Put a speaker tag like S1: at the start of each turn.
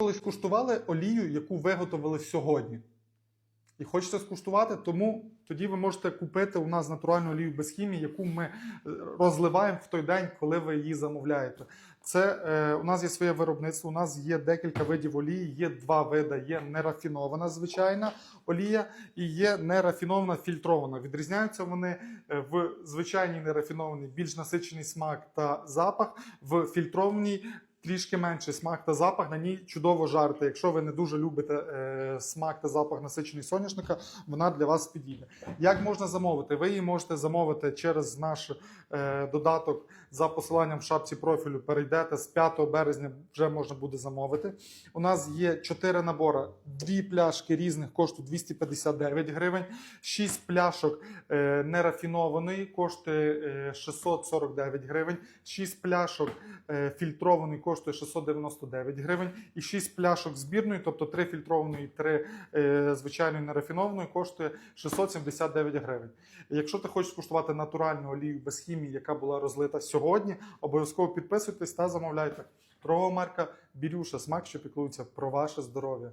S1: Колись скуштували олію, яку виготовили сьогодні. І хочете скуштувати, тому тоді ви можете купити у нас натуральну олію без хімії, яку ми е, розливаємо в той день, коли ви її замовляєте. Це е, у нас є своє виробництво. У нас є декілька видів олії. Є два види: є нерафінована звичайна олія і є нерафінована фільтрована. Відрізняються вони е, в звичайній нерафінованій більш насичений смак та запах, в фільтрованій трішки менший смак та запах. На ній чудово жарти. Якщо ви не дуже любите е, смак та запах насичений соняшника, вона для вас підійде. Як можна замовити? Ви її можете замовити через наш е, додаток за посиланням в шапці профілю. Перейдете з 5 березня, вже можна буде замовити. У нас є 4 набори, дві пляшки різних коштують 259 гривень, 6 пляшок е, нерафінованої коштує е, 649 гривень, 6 пляшок е, фільтрованої 699 гривень, і 6 пляшок збірної, тобто 3 фільтрованої, 3 е, звичайної нерафінованої, коштує 679 гривень. Якщо ти хочеш куштувати натуральну олію без хімії, яка була розлита сьогодні, обов'язково підписуйтесь та замовляйте. Торгова марка Бірюша, смак, що піклується про ваше здоров'я.